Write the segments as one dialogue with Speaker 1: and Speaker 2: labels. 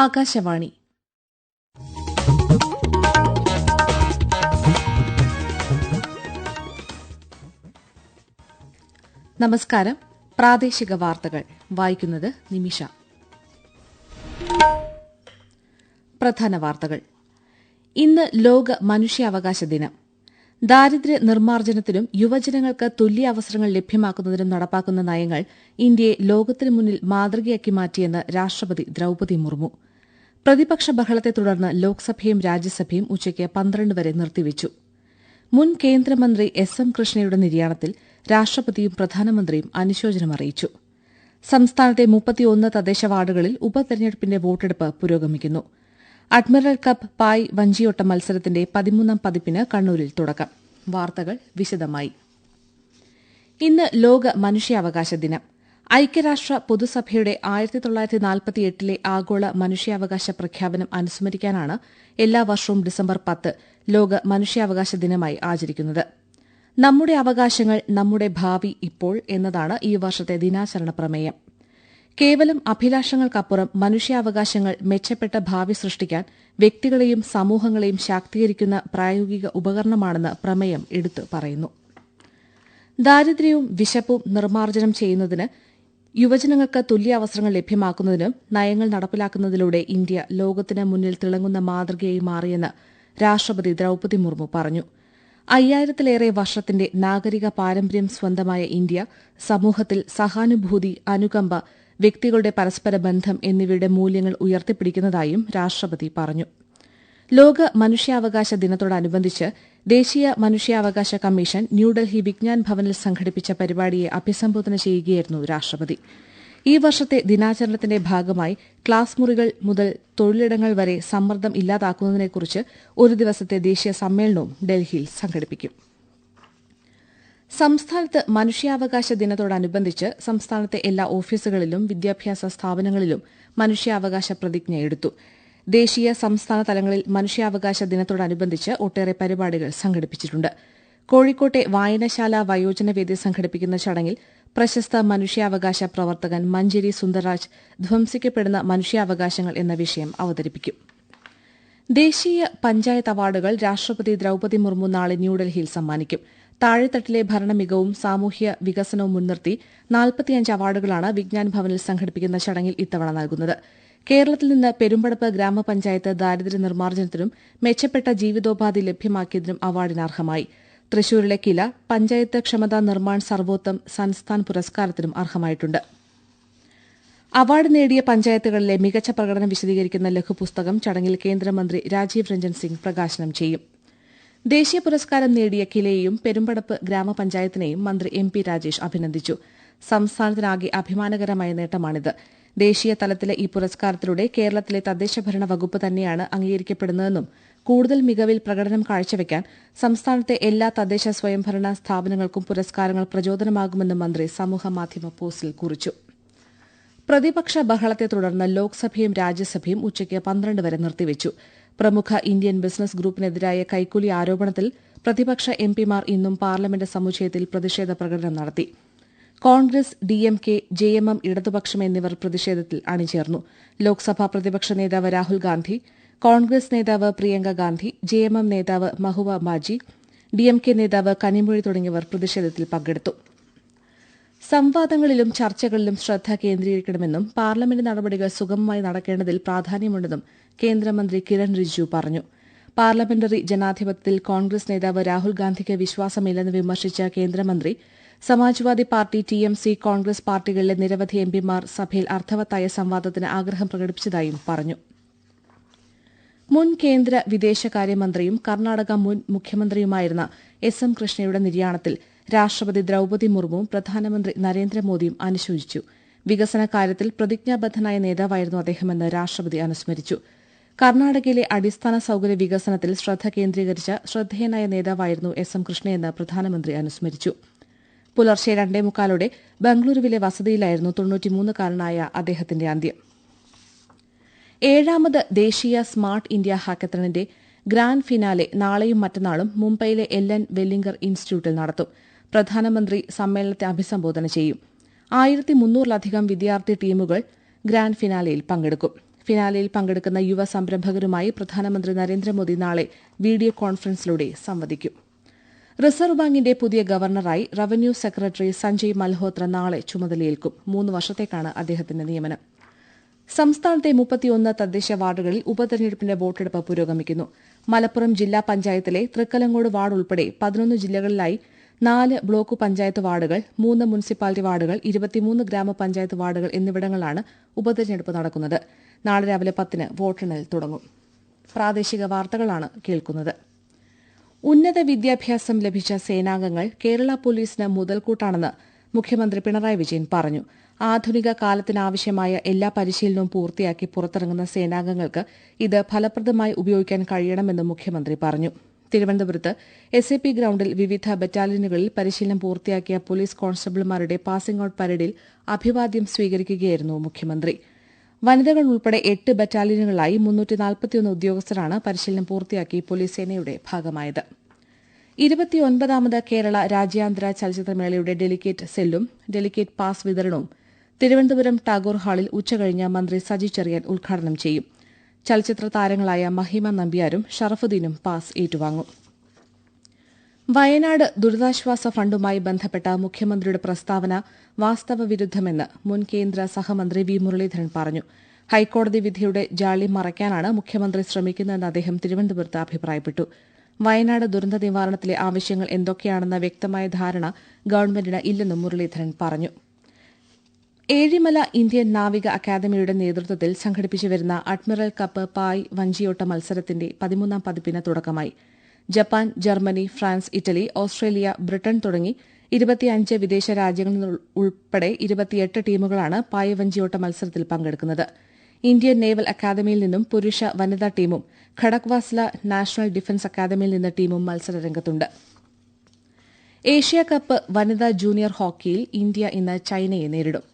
Speaker 1: ആകാശവാണി നമസ്കാരം പ്രാദേശിക വാർത്തകൾ വായിക്കുന്നത് നിമിഷ പ്രധാന വാർത്തകൾ ഇന്ന് ലോക മനുഷ്യാവകാശ ദിനം ദാരിദ്ര്യ നിർമ്മാർജ്ജനത്തിനും യുവജനങ്ങൾക്ക് തുല്യ അവസരങ്ങൾ ലഭ്യമാക്കുന്നതിനും നടപ്പാക്കുന്ന നയങ്ങൾ ഇന്ത്യയെ ലോകത്തിന് മുന്നിൽ മാതൃകയാക്കി മാറ്റിയെന്ന് രാഷ്ട്രപതി ദ്രൌപതി മുർമു പ്രതിപക്ഷ ബഹളത്തെ തുടർന്ന് ലോക്സഭയും രാജ്യസഭയും ഉച്ചയ്ക്ക് പന്ത്രണ്ട് വരെ നിർത്തിവച്ചു മുൻ കേന്ദ്രമന്ത്രി എസ് എം കൃഷ്ണയുടെ നിര്യാണത്തിൽ രാഷ്ട്രപതിയും പ്രധാനമന്ത്രിയും അനുശോചനം അറിയിച്ചു സംസ്ഥാനത്തെ മുപ്പത്തിയൊന്ന് തദ്ദേശ വാർഡുകളിൽ ഉപതെരഞ്ഞെടുപ്പിന്റെ വോട്ടെടുപ്പ് പുരോഗമിക്കുന്നു അഡ്മിറൽ കപ്പ് പായ് വഞ്ചിയോട്ട മത്സരത്തിന്റെ പതിമൂന്നാം പതിപ്പിന് കണ്ണൂരിൽ തുടക്കം വാർത്തകൾ വിശദമായി ഇന്ന് ലോക മനുഷ്യാവകാശ ദിനം ഐക്യരാഷ്ട്ര പൊതുസഭയുടെ ആയിരത്തി തൊള്ളായിരത്തി നാൽപ്പത്തി എട്ടിലെ ആഗോള മനുഷ്യാവകാശ പ്രഖ്യാപനം അനുസ്മരിക്കാനാണ് എല്ലാ വർഷവും ഡിസംബർ പത്ത് ലോക മനുഷ്യാവകാശ ദിനമായി ആചരിക്കുന്നത് നമ്മുടെ അവകാശങ്ങൾ നമ്മുടെ ഭാവി ഇപ്പോൾ എന്നതാണ് ഈ വർഷത്തെ ദിനാചരണ പ്രമേയം കേവലം അഭിലാഷങ്ങൾക്കപ്പുറം മനുഷ്യാവകാശങ്ങൾ മെച്ചപ്പെട്ട ഭാവി സൃഷ്ടിക്കാൻ വ്യക്തികളെയും സമൂഹങ്ങളെയും ശാക്തീകരിക്കുന്ന പ്രായോഗിക ഉപകരണമാണെന്ന് പ്രമേയം എടുത്തു പറയുന്നു ദാരിദ്ര്യവും വിശപ്പും നിർമ്മാർജ്ജനം ചെയ്യുന്നതിന് യുവജനങ്ങൾക്ക് തുല്യ അവസരങ്ങൾ ലഭ്യമാക്കുന്നതിനും നയങ്ങൾ നടപ്പിലാക്കുന്നതിലൂടെ ഇന്ത്യ ലോകത്തിന് മുന്നിൽ തിളങ്ങുന്ന മാതൃകയായി മാറിയെന്ന് രാഷ്ട്രപതി ദ്രൌപതി മുർമു പറഞ്ഞു അയ്യായിരത്തിലേറെ വർഷത്തിന്റെ നാഗരിക പാരമ്പര്യം സ്വന്തമായ ഇന്ത്യ സമൂഹത്തിൽ സഹാനുഭൂതി അനുകമ്പ വ്യക്തികളുടെ പരസ്പര ബന്ധം എന്നിവയുടെ മൂല്യങ്ങൾ ഉയർത്തിപ്പിടിക്കുന്നതായും രാഷ്ട്രപതി പറഞ്ഞു ലോക മനുഷ്യാവകാശ ദിനത്തോടനുബന്ധിച്ച് ദേശീയ മനുഷ്യാവകാശ കമ്മീഷൻ ന്യൂഡൽഹി വിജ്ഞാൻ ഭവനിൽ സംഘടിപ്പിച്ച പരിപാടിയെ അഭിസംബോധന ചെയ്യുകയായിരുന്നു രാഷ്ട്രപതി ഈ വർഷത്തെ ദിനാചരണത്തിന്റെ ഭാഗമായി ക്ലാസ് മുറികൾ മുതൽ തൊഴിലിടങ്ങൾ വരെ സമ്മർദ്ദം ഇല്ലാതാക്കുന്നതിനെക്കുറിച്ച് ഒരു ദിവസത്തെ ദേശീയ സമ്മേളനവും ഡൽഹിയിൽ സംഘടിപ്പിക്കും സംസ്ഥാനത്ത് മനുഷ്യാവകാശ ദിനത്തോടനുബന്ധിച്ച് സംസ്ഥാനത്തെ എല്ലാ ഓഫീസുകളിലും വിദ്യാഭ്യാസ സ്ഥാപനങ്ങളിലും മനുഷ്യാവകാശ പ്രതിജ്ഞ എടുത്തു ദേശീയ സംസ്ഥാന തലങ്ങളിൽ മനുഷ്യാവകാശ ദിനത്തോടനുബന്ധിച്ച് ഒട്ടേറെ പരിപാടികൾ സംഘടിപ്പിച്ചിട്ടുണ്ട് കോഴിക്കോട്ടെ വായനശാല വയോജനവേദി സംഘടിപ്പിക്കുന്ന ചടങ്ങിൽ പ്രശസ്ത മനുഷ്യാവകാശ പ്രവർത്തകൻ മഞ്ചേരി സുന്ദർരാജ് ധ്വംസിക്കപ്പെടുന്ന മനുഷ്യാവകാശങ്ങൾ എന്ന വിഷയം അവതരിപ്പിക്കും ദേശീയ പഞ്ചായത്ത് അവാർഡുകൾ രാഷ്ട്രപതി ദ്രൌപദി മുർമു നാളെ ന്യൂഡൽഹിയിൽ സമ്മാനിക്കും താഴെത്തട്ടിലെ ഭരണമികവും സാമൂഹ്യ വികസനവും മുൻനിർത്തി നാൽപ്പത്തിയഞ്ച് അവാർഡുകളാണ് വിജ്ഞാൻ ഭവനിൽ സംഘടിപ്പിക്കുന്ന ചടങ്ങിൽ ഇത്തവണ നൽകുന്നത് കേരളത്തിൽ നിന്ന് പെരുമ്പടപ്പ് ഗ്രാമപഞ്ചായത്ത് ദാരിദ്ര്യ നിർമ്മാർജ്ജനത്തിനും മെച്ചപ്പെട്ട ജീവിതോപാധി ലഭ്യമാക്കിയതിനും അവാർഡിന് അർഹമായി തൃശൂരിലെ കില പഞ്ചായത്ത് ക്ഷമതാ നിർമ്മാൺ സർവോത്തം സംസ്ഥാന പുരസ്കാരത്തിനും അർഹമായിട്ടുണ്ട് അവാർഡ് നേടിയ പഞ്ചായത്തുകളിലെ മികച്ച പ്രകടനം വിശദീകരിക്കുന്ന ലഘുപുസ്തകം ചടങ്ങിൽ കേന്ദ്രമന്ത്രി രാജീവ് രഞ്ജൻ സിംഗ് പ്രകാശനം ചെയ്യും ദേശീയ പുരസ്കാരം നേടിയ കിലയെയും പെരുമ്പടപ്പ് ഗ്രാമപഞ്ചായത്തിനെയും മന്ത്രി എം പി രാജേഷ് അഭിനന്ദിച്ചു സംസ്ഥാനത്തിനാകെ അഭിമാനകരമായ നേട്ടമാണിത് ദേശീയ തലത്തിലെ ഈ പുരസ്കാരത്തിലൂടെ കേരളത്തിലെ തദ്ദേശഭരണ വകുപ്പ് തന്നെയാണ് അംഗീകരിക്കപ്പെടുന്നതെന്നും കൂടുതൽ മികവിൽ പ്രകടനം കാഴ്ചവെക്കാൻ സംസ്ഥാനത്തെ എല്ലാ തദ്ദേശ സ്വയംഭരണ സ്ഥാപനങ്ങൾക്കും പുരസ്കാരങ്ങൾ പ്രചോദനമാകുമെന്നും മന്ത്രി സമൂഹമാധ്യമ പോസ്റ്റിൽ കുറിച്ചു പ്രതിപക്ഷ ബഹളത്തെ തുടർന്ന് ലോക്സഭയും രാജ്യസഭയും ഉച്ചയ്ക്ക് പന്ത്രണ്ട് വരെ നിർത്തിവച്ചു പ്രമുഖ ഇന്ത്യൻ ബിസിനസ് ഗ്രൂപ്പിനെതിരായ കൈക്കൂലി ആരോപണത്തിൽ പ്രതിപക്ഷ എംപിമാർ ഇന്നും പാർലമെന്റ് സമുച്ചയത്തിൽ പ്രതിഷേധ പ്രകടനം നടത്തിയിരുന്നു Congress D M K J M M ഇടതുപക്ഷം എന്നിവർ പ്രതിഷേധത്തിൽ അണിചേർന്നു ലോക്സഭാ പ്രതിപക്ഷ നേതാവ് രാഹുൽ ഗാന്ധി കോൺഗ്രസ് നേതാവ് Priyanka Gandhi J M M നേതാവ് Mahua Maji D M K നേതാവ് കനിമൊഴി തുടങ്ങിയവർ പ്രതിഷേധത്തിൽ പങ്കെടുത്തു സംവാദങ്ങളിലും ചർച്ചകളിലും ശ്രദ്ധ കേന്ദ്രീകരിക്കണമെന്നും പാർലമെന്റ് നടപടികൾ സുഗമമായി നടക്കേണ്ടതിൽ പ്രാധാന്യമുണ്ടെന്നും കേന്ദ്രമന്ത്രി കിരൺ റിജ്ജു പറഞ്ഞു പാർലമെന്ററി ജനാധിപത്യത്തിൽ കോൺഗ്രസ് നേതാവ് രാഹുൽ ഗാന്ധിക്ക് വിശ്വാസമില്ലെന്ന് വിമർശിച്ച കേന്ദ്രമന്ത്രി സമാജ്വാദി പാർട്ടി ടിഎംസി കോൺഗ്രസ് പാർട്ടികളിലെ നിരവധി എംപിമാർ സഭയിൽ അർത്ഥവത്തായ സംവാദത്തിന് ആഗ്രഹം പ്രകടിപ്പിച്ചതായും പറഞ്ഞു മുൻ കേന്ദ്ര വിദേശകാര്യമന്ത്രിയും കർണാടക മുൻ മുഖ്യമന്ത്രിയുമായിരുന്ന എസ് എം കൃഷ്ണയുടെ നിര്യാണത്തിൽ രാഷ്ട്രപതി ദ്രൌപതി മുർമുവും പ്രധാനമന്ത്രി നരേന്ദ്രമോദിയും അനുശോചിച്ചു വികസന കാര്യത്തിൽ പ്രതിജ്ഞാബദ്ധനായ നേതാവായിരുന്നു അദ്ദേഹമെന്ന് രാഷ്ട്രപതി അനുസ്മരിച്ചു കർണാടകയിലെ അടിസ്ഥാന സൌകര്യ വികസനത്തിൽ ശ്രദ്ധ കേന്ദ്രീകരിച്ച ശ്രദ്ധേയനായ നേതാവായിരുന്നു എസ് എം കൃഷ്ണയെന്ന് പ്രധാനമന്ത്രി അനുസ്മരിച്ചു പുലർച്ചെ രണ്ടേ മുക്കാലോടെ ബംഗളൂരുവിലെ വസതിയിലായിരുന്നു തൊണ്ണൂറ്റിമൂന്നുകാരനായ അദ്ദേഹത്തിന്റെ അന്ത്യം ഏഴാമത് ദേശീയ സ്മാർട്ട് ഇന്ത്യ ഹാക്കത്തണിന്റെ ഗ്രാൻഡ് ഫിനാലെ നാളെയും മറ്റന്നാളും മുംബൈയിലെ എൻ വെല്ലിംഗർ ഇൻസ്റ്റിറ്റ്യൂട്ടിൽ നടത്തും പ്രധാനമന്ത്രി സമ്മേളനത്തെ അഭിസംബോധന ചെയ്യും ആയിരത്തി മുന്നൂറിലധികം വിദ്യാർത്ഥി ടീമുകൾ ഗ്രാൻഡ് ഫിനാലെയിൽ പങ്കെടുക്കും ഫിനാലെയിൽ പങ്കെടുക്കുന്ന യുവ സംരംഭകരുമായി പ്രധാനമന്ത്രി നരേന്ദ്രമോദി നാളെ വീഡിയോ കോൺഫറൻസിലൂടെ സംവദിക്കും റിസർവ് ബാങ്കിന്റെ പുതിയ ഗവർണറായി റവന്യൂ സെക്രട്ടറി സഞ്ജയ് മൽഹോത്ര നാളെ ചുമതലയേൽക്കും മൂന്ന് വർഷത്തേക്കാണ് അദ്ദേഹത്തിന്റെ നിയമനം സംസ്ഥാനത്തെ മുപ്പത്തിയൊന്ന് തദ്ദേശ വാർഡുകളിൽ ഉപതെരഞ്ഞെടുപ്പിന്റെ വോട്ടെടുപ്പ് പുരോഗമിക്കുന്നു മലപ്പുറം ജില്ലാ പഞ്ചായത്തിലെ തൃക്കലങ്ങോട് വാർഡ് ഉൾപ്പെടെ പതിനൊന്ന് ജില്ലകളിലായി നാല് ബ്ലോക്ക് പഞ്ചായത്ത് വാർഡുകൾ മൂന്ന് മുനിസിപ്പാലിറ്റി വാർഡുകൾ ഇരുപത്തിമൂന്ന് ഗ്രാമപഞ്ചായത്ത് വാർഡുകൾ എന്നിവിടങ്ങളിലാണ് ഉപതെരഞ്ഞെടുപ്പ് നടക്കുന്നത് നാളെ രാവിലെ പത്തിന് വോട്ടെണ്ണൽ തുടങ്ങും പ്രാദേശിക വാർത്തകളാണ് കേൾക്കുന്നത് ഉന്നത വിദ്യാഭ്യാസം ലഭിച്ച സേനാംഗങ്ങൾ കേരള പോലീസിന് മുതൽക്കൂട്ടാണെന്ന് മുഖ്യമന്ത്രി പിണറായി വിജയൻ പറഞ്ഞു ആധുനിക കാലത്തിനാവശ്യമായ എല്ലാ പരിശീലനവും പൂർത്തിയാക്കി പുറത്തിറങ്ങുന്ന സേനാംഗങ്ങൾക്ക് ഇത് ഫലപ്രദമായി ഉപയോഗിക്കാൻ കഴിയണമെന്ന് മുഖ്യമന്ത്രി പറഞ്ഞു തിരുവനന്തപുരത്ത് എസ് എ പി ഗ്രൌണ്ടിൽ വിവിധ ബറ്റാലിയനുകളിൽ പരിശീലനം പൂർത്തിയാക്കിയ പോലീസ് കോൺസ്റ്റബിൾമാരുടെ പാസിംഗ് ഔട്ട് പരേഡിൽ അഭിവാദ്യം സ്വീകരിക്കുകയായിരുന്നു മുഖ്യമന്ത്രി വനിതകൾ ഉൾപ്പെടെ എട്ട് ബറ്റാലിയനുകളായി മുന്നൂറ്റി നാൽപ്പത്തിയൊന്ന് ഉദ്യോഗസ്ഥരാണ് പരിശീലനം പൂർത്തിയാക്കി പോലീസ് സേനയുടെ ഭാഗമായത് ഇരുപത്തിയൊൻപതാമത് കേരള രാജ്യാന്തര ചലച്ചിത്രമേളയുടെ ഡെലിക്കേറ്റ് സെല്ലും ഡെലിക്കേറ്റ് പാസ് വിതരണവും തിരുവനന്തപുരം ടാഗോർ ഹാളിൽ ഉച്ചകഴിഞ്ഞ മന്ത്രി സജി ചെറിയാൻ ഉദ്ഘാടനം ചെയ്യും ചലച്ചിത്ര താരങ്ങളായ മഹിമ നമ്പ്യാരും ഷറഫുദ്ദീനും പാസ് ഏറ്റുവാങ്ങും വയനാട് ദുരിതാശ്വാസ ഫണ്ടുമായി ബന്ധപ്പെട്ട മുഖ്യമന്ത്രിയുടെ പ്രസ്താവന വാസ്തവവിരുദ്ധമെന്ന് മുൻ കേന്ദ്ര സഹമന്ത്രി വി മുരളീധരൻ പറഞ്ഞു ഹൈക്കോടതി വിധിയുടെ ജാളി മറയ്ക്കാനാണ് മുഖ്യമന്ത്രി ശ്രമിക്കുന്നതെന്ന് അദ്ദേഹം തിരുവനന്തപുരത്ത് അഭിപ്രായപ്പെട്ടു വയനാട് ദുരന്ത നിവാരണത്തിലെ ആവശ്യങ്ങൾ എന്തൊക്കെയാണെന്ന വ്യക്തമായ ധാരണ ഗവൺമെന്റിന് ഇല്ലെന്നും മുരളീധരൻ പറഞ്ഞു ഏഴിമല ഇന്ത്യൻ നാവിക അക്കാദമിയുടെ നേതൃത്വത്തിൽ വരുന്ന അഡ്മിറൽ കപ്പ് പായ് വഞ്ചിയോട്ട മത്സരത്തിന്റെ പതിമൂന്നാം പതിപ്പിന് തുടക്കമായി Japan Germany France Italy Australia Britain തുടങ്ങി ഇരുപത്തിയഞ്ച് വിദേശ രാജ്യങ്ങളിൽ ഉൾപ്പെടെ ഇരുപത്തിയെട്ട് ടീമുകളാണ് പായവഞ്ചിയോട്ട മത്സരത്തിൽ പങ്കെടുക്കുന്നത് ഇന്ത്യൻ നേവൽ അക്കാദമിയിൽ നിന്നും പുരുഷ വനിതാ ടീമും ഖടക്വാസ്ല നാഷണൽ ഡിഫൻസ് അക്കാദമിയിൽ നിന്ന് ടീമും മത്സരരംഗത്തുണ്ട് ഏഷ്യ കപ്പ് വനിതാ ജൂനിയർ ഹോക്കിയിൽ ഇന്ത്യ ഇന്ന് ചൈനയെ നേരിടും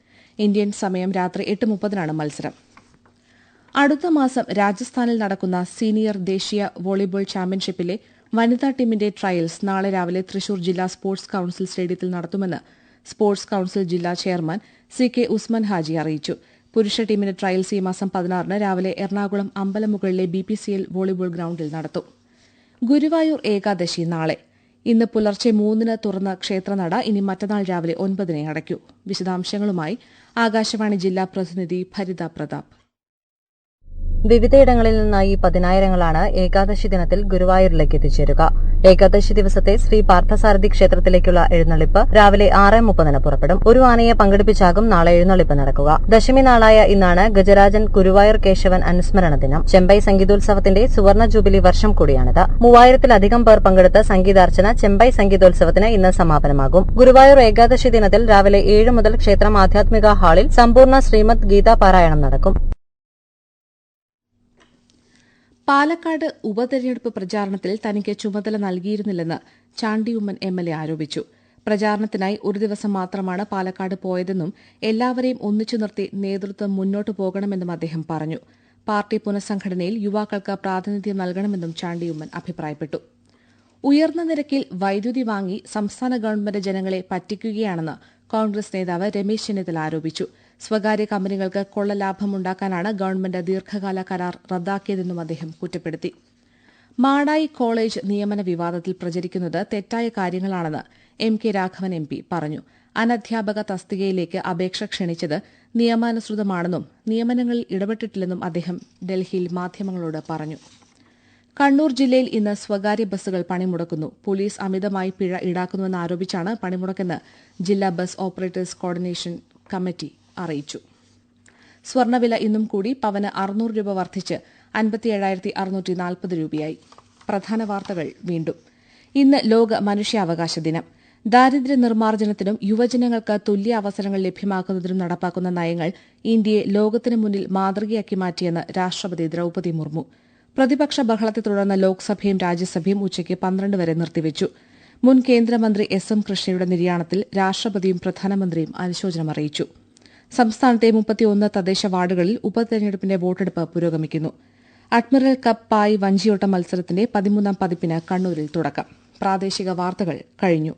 Speaker 1: ഇന്ത്യൻ സമയം രാത്രി എട്ട് മുപ്പതിനാണ് മത്സരം അടുത്ത മാസം രാജസ്ഥാനിൽ നടക്കുന്ന സീനിയർ ദേശീയ വോളിബോൾ ചാമ്പ്യൻഷിപ്പിലെ വനിതാ ടീമിന്റെ ട്രയൽസ് നാളെ രാവിലെ തൃശൂർ ജില്ലാ സ്പോർട്സ് കൌൺസിൽ സ്റ്റേഡിയത്തിൽ നടത്തുമെന്ന് സ്പോർട്സ് കൌൺസിൽ ജില്ലാ chairman C K Usman Haji അറിയിച്ചു പുരുഷ ടീമിന്റെ ട്രയൽസ് ഈ മാസം പതിനാറിന് രാവിലെ എറണാകുളം അമ്പലമുകളിലെ B P C L volleyball ഗ്രൌണ്ടിൽ നടത്തും ഗുരുവായൂർ ഏകാദശി നാളെ ഇന്ന് പുലർച്ചെ മൂന്നിന് തുറന്ന ക്ഷേത്രനട ഇനി മറ്റന്നാൾ രാവിലെ ഒൻപതിനെ അടയ്ക്കൂ വിശദാംശങ്ങളുമായി ആകാശവാണി ജില്ലാ പ്രതിനിധി ഭരിത പ്രതാപ് വിവിധയിടങ്ങളിൽ നിന്നായി പതിനായിരങ്ങളാണ് ഏകാദശി ദിനത്തിൽ ഗുരുവായൂരിലേക്ക് എത്തിച്ചേരുക ഏകാദശി ദിവസത്തെ ശ്രീ പാർത്ഥസാരഥി ക്ഷേത്രത്തിലേക്കുള്ള എഴുന്നള്ളിപ്പ് രാവിലെ ആറ് മുപ്പതിന് പുറപ്പെടും ഒരു ആനയെ പങ്കെടുപ്പിച്ചാകും നാളെ എഴുന്നള്ളിപ്പ് നടക്കുക ദശമി നാളായ ഇന്നാണ് ഗജരാജൻ ഗുരുവായൂർ കേശവൻ അനുസ്മരണ ദിനം ചെമ്പൈ സംഗീതോത്സവത്തിന്റെ സുവർണ ജൂബിലി വർഷം കൂടിയാണിത് മൂവായിരത്തിലധികം പേർ പങ്കെടുത്ത സംഗീതാർച്ചന ചെമ്പൈ സംഗീതോത്സവത്തിന് ഇന്ന് സമാപനമാകും ഗുരുവായൂർ ഏകാദശി ദിനത്തിൽ രാവിലെ ഏഴ് മുതൽ ക്ഷേത്രം ആധ്യാത്മിക ഹാളിൽ സമ്പൂർണ്ണ ശ്രീമദ് ഗീതാ പാരായണം നടക്കും പാലക്കാട് ഉപതെരഞ്ഞെടുപ്പ് പ്രചാരണത്തിൽ തനിക്ക് ചുമതല നൽകിയിരുന്നില്ലെന്ന് ചാണ്ടിയുമ്മൻ എം എൽ എ ആരോപിച്ചു പ്രചാരണത്തിനായി ഒരു ദിവസം മാത്രമാണ് പാലക്കാട് പോയതെന്നും എല്ലാവരെയും ഒന്നിച്ചു നിർത്തി നേതൃത്വം മുന്നോട്ടു പോകണമെന്നും അദ്ദേഹം പറഞ്ഞു പാർട്ടി പുനഃസംഘടനയിൽ യുവാക്കൾക്ക് പ്രാതിനിധ്യം നൽകണമെന്നും ചാണ്ടിയുമ്മൻ അഭിപ്രായപ്പെട്ടു ഉയർന്ന നിരക്കിൽ വൈദ്യുതി വാങ്ങി സംസ്ഥാന ഗവൺമെന്റ് ജനങ്ങളെ പറ്റിക്കുകയാണെന്ന് കോൺഗ്രസ് നേതാവ് രമേശ് ചെന്നിത്തല ആരോപിച്ചു സ്വകാര്യ കമ്പനികൾക്ക് കൊള്ള ലാഭമുണ്ടാക്കാനാണ് ഗവൺമെന്റ് ദീർഘകാല കരാർ റദ്ദാക്കിയതെന്നും അദ്ദേഹം കുറ്റപ്പെടുത്തി മാടായി കോളേജ് നിയമന വിവാദത്തിൽ പ്രചരിക്കുന്നത് തെറ്റായ കാര്യങ്ങളാണെന്ന് M K Raghavan M P പറഞ്ഞു അനധ്യാപക തസ്തികയിലേക്ക് അപേക്ഷ ക്ഷണിച്ചത് നിയമാനുസൃതമാണെന്നും നിയമനങ്ങളിൽ ഇടപെട്ടിട്ടില്ലെന്നും അദ്ദേഹം ഡൽഹിയിൽ മാധ്യമങ്ങളോട് പറഞ്ഞു കണ്ണൂർ ജില്ലയിൽ ഇന്ന് സ്വകാര്യ ബസ്സുകൾ പണിമുടക്കുന്നു പോലീസ് അമിതമായി പിഴ ഈടാക്കുന്നുവെന്ന് ആരോപിച്ചാണ് പണിമുടക്കെന്ന് ജില്ലാ ബസ് ഓപ്പറേറ്റേഴ്സ് കോർഡിനേഷൻ കമ്മിറ്റി അറിയിച്ചു സ്വർണവില ഇന്നും കൂടി പവന് അറുന്നൂറ് രൂപ വർദ്ധിച്ച് അൻപത്തിയേഴായിരത്തി അറുന്നൂറ്റി നാൽപ്പത് രൂപയായി പ്രധാന വാർത്തകൾ വീണ്ടും ഇന്ന് ലോക മനുഷ്യാവകാശ ദിനം ദാരിദ്ര്യ നിർമ്മാർജ്ജനത്തിനും യുവജനങ്ങൾക്ക് തുല്യ അവസരങ്ങൾ ലഭ്യമാക്കുന്നതിനും നടപ്പാക്കുന്ന നയങ്ങൾ ഇന്ത്യയെ ലോകത്തിനു മുന്നിൽ മാതൃകയാക്കി മാറ്റിയെന്ന് രാഷ്ട്രപതി ദ്രൌപതി മുർമു പ്രതിപക്ഷ ബഹളത്തെ തുടർന്ന് ലോക്സഭയും രാജ്യസഭയും ഉച്ചയ്ക്ക് പന്ത്രണ്ട് വരെ നിർത്തിവച്ചു മുൻ കേന്ദ്രമന്ത്രി എസ് എം കൃഷ്ണയുടെ നിര്യാണത്തിൽ രാഷ്ട്രപതിയും പ്രധാനമന്ത്രിയും അനുശോചനം അറിയിച്ചു സംസ്ഥാനത്തെ മുപ്പത്തിയൊന്ന് തദ്ദേശ വാർഡുകളിൽ ഉപതെരഞ്ഞെടുപ്പിന്റെ വോട്ടെടുപ്പ് പുരോഗമിക്കുന്നു അഡ്മിറൽ കപ്പ് പായ് വഞ്ചിയോട്ട മത്സരത്തിന്റെ പതിമൂന്നാം പതിപ്പിന് കണ്ണൂരിൽ തുടക്കം പ്രാദേശിക വാർത്തകൾ കഴിഞ്ഞു